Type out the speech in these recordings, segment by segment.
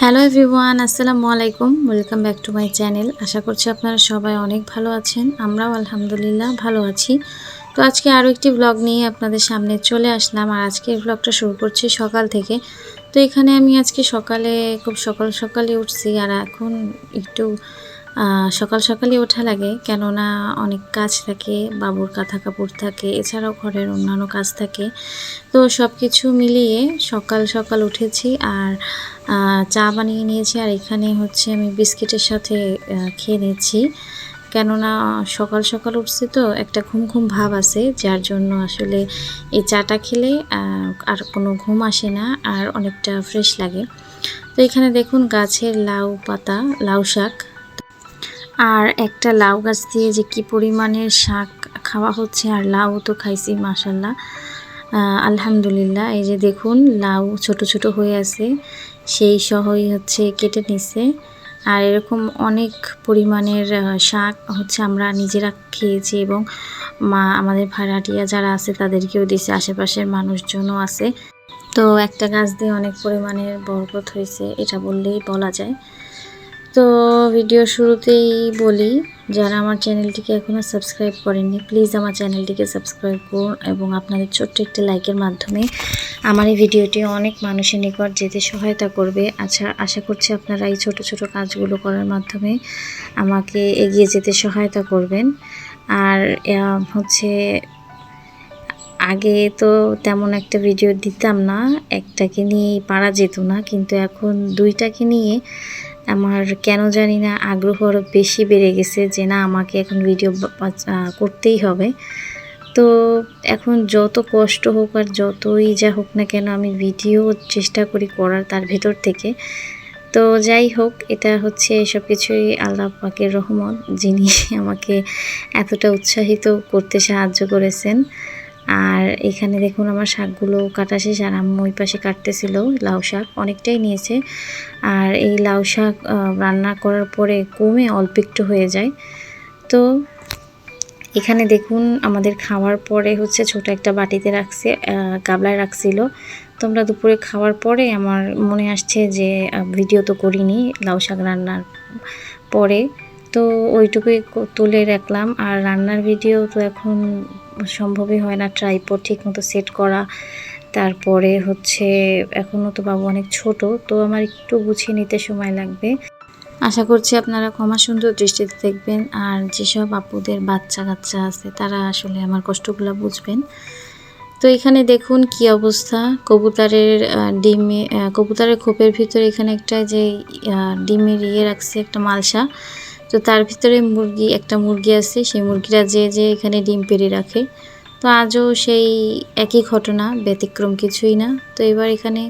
Hello everyone আসসালামু আলাইকুম। Welcome back to my channel আশা করছি আপনারা সবাই অনেক ভালো আছেন। আমরাও আলহামদুলিল্লাহ ভালো আছি। তো আজকে আরও একটি ব্লগ নিয়ে আপনাদের সামনে চলে আসলাম। আর আজকের ব্লগটা শুরু করছি সকাল থেকে। তো এখানে আমি আজকে সকালে খুব সকাল সকালে উঠছি। আর এখন একটু সকাল সকালই ওঠা লাগে। কেননা অনেক কাজ থাকে, বাবুর কাঁথা কাপড় থাকে, এছাড়াও ঘরের অন্যান্য কাজ থাকে। তো সব কিছু মিলিয়ে সকাল সকাল উঠেছি আর চা বানিয়ে নিয়েছি আর এখানে হচ্ছে আমি বিস্কিটের সাথে খেয়ে নিচ্ছি কেননা সকাল সকাল উঠছি তো একটা ঘুম ঘুম ভাব আছে, যার জন্য আসলে এই চাটা খেলে আর কোনো ঘুম আসে না আর অনেকটা ফ্রেশ লাগে। তো এখানে দেখুন গাছের লাউ পাতা, লাউ শাক। আর একটা লাউ গাছ দিয়ে যে কি পরিমাণের শাক খাওয়া হচ্ছে, আর লাউ তো খাইছি মাসাল্লাহ আলহামদুলিল্লাহ, এই যে দেখুন, লাউ ছোট ছোট হয়ে আছে, সেই সহই হচ্ছে কেটে নিছে। আর এরকম অনেক পরিমাণের শাক হচ্ছে আমরা নিজেরা খেয়েছি এবং মা, আমাদের ভাড়াটিয়া যারা আছে তাদেরকেও দিয়েছে আশেপাশের মানুষজনও আছে। তো একটা গাছ দিয়ে অনেক পরিমাণের বরকত হয়েছে, এটা বললেই বলা যায়। তো ভিডিও শুরুতেই বলি, যারা আমার চ্যানেলটিকে এখনও সাবস্ক্রাইব করেননি প্লিজ আমার চ্যানেলটিকে সাবস্ক্রাইব করুন এবং আপনাদের ছোট্ট একটি লাইকের মাধ্যমে আমার এই ভিডিওটি অনেক মানুষের নিকট যেতে সহায়তা করবে। আচ্ছা আশা করছি আপনারা এই ছোট ছোট কাজগুলো করার মাধ্যমে আমাকে এগিয়ে যেতে সহায়তা করবেন। আর হচ্ছে, আগে তো তেমন একটা ভিডিও দিতাম না, একটাকে নিয়েই পারা যেত না, কিন্তু এখন দুইটাকে নিয়ে আমার কেন জানি না আগ্রহ আরও বেশি বেড়ে গেছে যে না, আমাকে এখন ভিডিও করতেই হবে। তো এখন যত কষ্ট হোক আর যতই যা হোক না কেন আমি ভিডিও চেষ্টা করি করার তার ভেতর থেকে। তো যাই হোক, এটা হচ্ছে সব কিছুই আল্লাহ পাকের রহমত, যিনি আমাকে এতটা উৎসাহিত করতে সাহায্য করেছেন। আর এখানে দেখুন আমার শাকগুলো কাটা শেষ আর আম্মু ওই পাশে কাটতেছিল লাউ শাক, অনেকটাই নিয়েছে। আর এই লাউ শাক রান্না করার পরে কমে অল্প একটু হয়ে যায়। তো এখানে দেখুন আমাদের খাওয়ার পরে হচ্ছে ছোট একটা বাটিতে রাখছে গাবলায় রাখছিল। তোমরা দুপুরে খাওয়ার পরে আমার মনে আসছে যে ভিডিও তো করিনি লাউ শাক রান্নার পরে। তো ওইটুকুই তুলে রাখলাম। আর রান্নার ভিডিও তো এখন সম্ভবই হয় না ট্রাইপড ঠিক মতো সেট করা। তারপরে হচ্ছে এখনও তো বাবু অনেক ছোট, তো আমার একটু গুছিয়ে নিতে সময় লাগবে। আশা করছি আপনারা ক্ষমা সুন্দর দৃষ্টিতে দেখবেন, আর যেসব আপুদের বাচ্চা কাচ্চা আছে, তারা আসলে আমার কষ্টগুলো বুঝবেন। তো এখানে দেখুন কি অবস্থা। কবুতরের ডিমে কবুতরের খোপের ভিতরে এখানে একটা যে ডিমের ইয়ে রাখছে, একটা মালসা। তো তার ভিতরে মুরগি, একটা মুরগি আছে, সেই মুরগিরা যে যে এখানে ডিম পেড়ে রাখে। তো আজও সেই একই ঘটনা, ব্যতিক্রম কিছুই না। তো এবার এখানে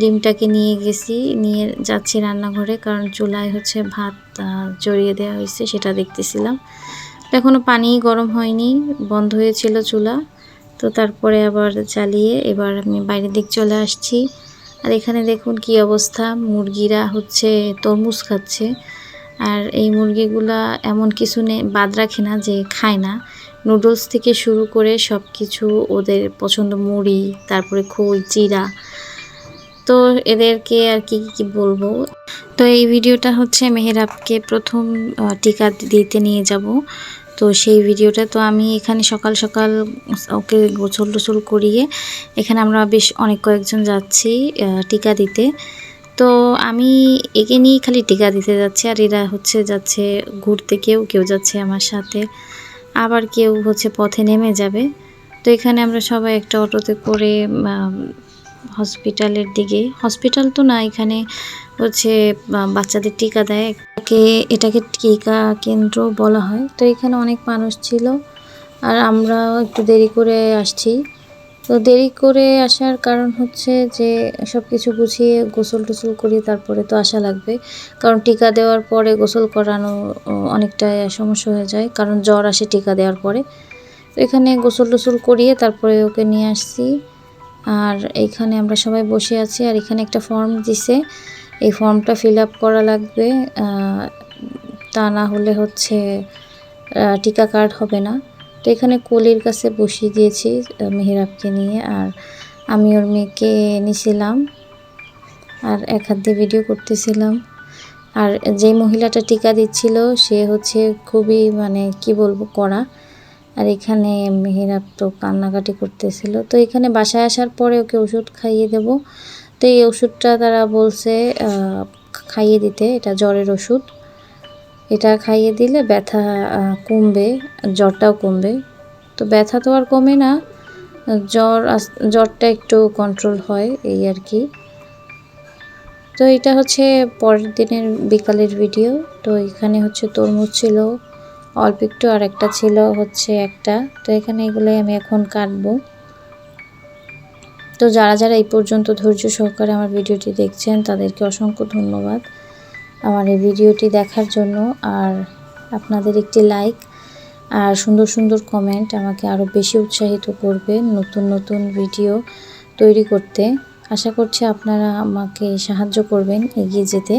ডিমটাকে নিয়ে গেছি, নিয়ে যাচ্ছি রান্নাঘরে, কারণ চুলায় হচ্ছে ভাত জড়িয়ে দেওয়া হয়েছে, সেটা দেখতেছিলাম। এখনও পানি গরম হয়নি, বন্ধ হয়েছিল চুলা। তো তারপরে আবার চালিয়ে এবার আমি বাইরের দিক চলে আসছি। আর এখানে দেখুন কি অবস্থা, মুরগিরা হচ্ছে তরমুজ খাচ্ছে। আর এই মুরগিগুলা এমন কিছু বাদ রাখে না যে খায় না। নুডলস থেকে শুরু করে সব কিছু ওদের পছন্দ মুড়ি, তারপরে খই চিরা তো এদেরকে আর কি কি বলব? তো এই ভিডিওটা হচ্ছে মেহেরাবকে প্রথম টিকা দিতে নিয়ে যাব। তো সেই ভিডিওটা তো আমি এখানে সকাল সকাল ওকে গোসল টোসল করিয়ে এখানে আমরা বেশ অনেক কয়েকজন যাচ্ছি টিকা দিতে। তো আমি একে নিয়েই খালি টিকা দিতে যাচ্ছি আর এরা হচ্ছে যাচ্ছে ঘুরতে কেউ কেউ যাচ্ছে আমার সাথে। আবার কেউ হচ্ছে পথে নেমে যাবে। তো এখানে আমরা সবাই একটা অটোতে করে হসপিটালের দিকে। হসপিটাল তো না, এখানে হচ্ছে বাচ্চাদের টিকা দেয়। এটাকে এটাকে টিকা কেন্দ্র বলা হয়। তো এখানে অনেক মানুষ ছিল। আর আমরা একটু দেরি করে আসছি। তো দেরি করে আসার কারণ হচ্ছে যে সব কিছু গুছিয়ে গোসল টোসল করিয়ে তারপরে তো আসা লাগবে। কারণ টিকা দেওয়ার পরে গোসল করানো অনেকটা সমস্যা হয়ে যায়। কারণ জ্বর আসে টিকা দেওয়ার পরে। তো এখানে গোসল টোসল করিয়ে তারপরে ওকে নিয়ে আসছি। আর এইখানে আমরা সবাই বসে আছি। আর এখানে একটা ফর্ম দিছে। এই ফর্মটা ফিল আপ করা লাগবে। তা না হলে হচ্ছে টিকা কার্ড হবে না। তো এখানে কলির কাছে বসিয়ে দিয়েছি মেহেরাবকে নিয়ে। আর আমি ওর মেয়েকে নিছিলাম আর এক হাত দিয়ে ভিডিও করতেছিলাম। আর যে মহিলাটা টিকা দিচ্ছিল, সে হচ্ছে খুবই মানে কি বলব, কড়া। আর এখানে মেহেরাব তো কান্নাকাটি করতেছিল। তো এখানে বাসায় আসার পরে ওকে ওষুধ খাইয়ে দেব। তো এই ওষুধটা তারা বলছে খাইয়ে দিতে, এটা জ্বরের ওষুধ। এটা খাইয়ে দিলে ব্যথা কমবে, জ্বরটাও কমবে। তো ব্যথা তো আর কমে না, জ্বর জ্বরটা একটু কন্ট্রোল হয়, এই আর কি। তো এটা হচ্ছে পরের দিনের বিকালের ভিডিও তো এখানে হচ্ছে তরমুজ ছিল, অল্প একটু আর একটা ছিল হচ্ছে একটা। তো এখানে এগুলোই আমি এখন কাটবো। তো যারা যারা এই পর্যন্ত ধৈর্য সহকারে আমার ভিডিওটি দেখছেন, তাদেরকে অসংখ্য ধন্যবাদ। আমার এই ভিডিওটি দেখার জন্য আর আপনাদের একটি লাইক আর সুন্দর সুন্দর কমেন্ট আমাকে আরও বেশি উৎসাহিত করবে নতুন নতুন ভিডিও তৈরি করতে। আশা করছি আপনারা আমাকে সাহায্য করবেন এগিয়ে যেতে।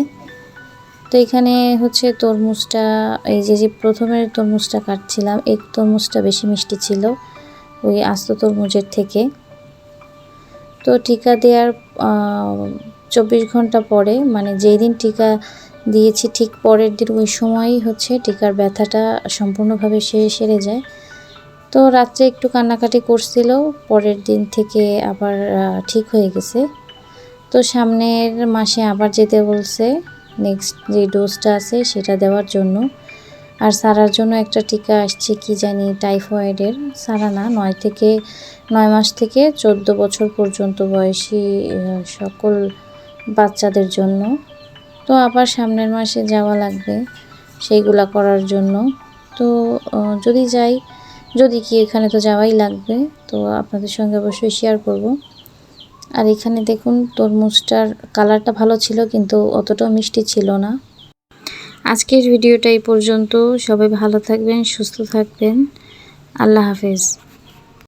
তো এখানে হচ্ছে তরমুজটা, এই যে যে প্রথমের তরমুজটা কাটছিলাম এই তরমুজটা বেশি মিষ্টি ছিল ওই আস্ত তরমুজের থেকে। তো টিকা দেওয়ার চব্বিশ ঘণ্টা পরে মানে যেই দিন টিকা দিয়েছি ঠিক পরের দিন ওই সময়ই হচ্ছে টিকার ব্যথাটা সম্পূর্ণভাবে সে সেরে যায়। তো রাত্রে একটু কান্নাকাটি করছিল, পরের দিন থেকে আবার ঠিক হয়ে গেছে। তো সামনের মাসে আবার যেতে বলছে নেক্সট যে ডোজটা আছে সেটা দেওয়ার জন্য। আর সারার জন্য একটা টিকা আসছে কি জানি টাইফয়েডের, সারা না, নয় থেকে, নয় মাস থেকে চোদ্দ বছর পর্যন্ত বয়সী সকল বাচ্চাদের জন্য। তো আবার সামনের মাসে যাওয়া লাগবে সেইগুলা করার জন্য। তো যদি যাই, যদি কি এখানে তো যাওয়াই লাগবে, তো আপনাদের সঙ্গে অবশ্যই শেয়ার করব। আর এখানে দেখুন, তরমুজটার কালারটা ভালো ছিল, কিন্তু অতটাও মিষ্টি ছিল না। আজকের ভিডিওটা এই পর্যন্ত। সবাই ভালো থাকবেন, সুস্থ থাকবেন। আল্লাহ হাফেজ।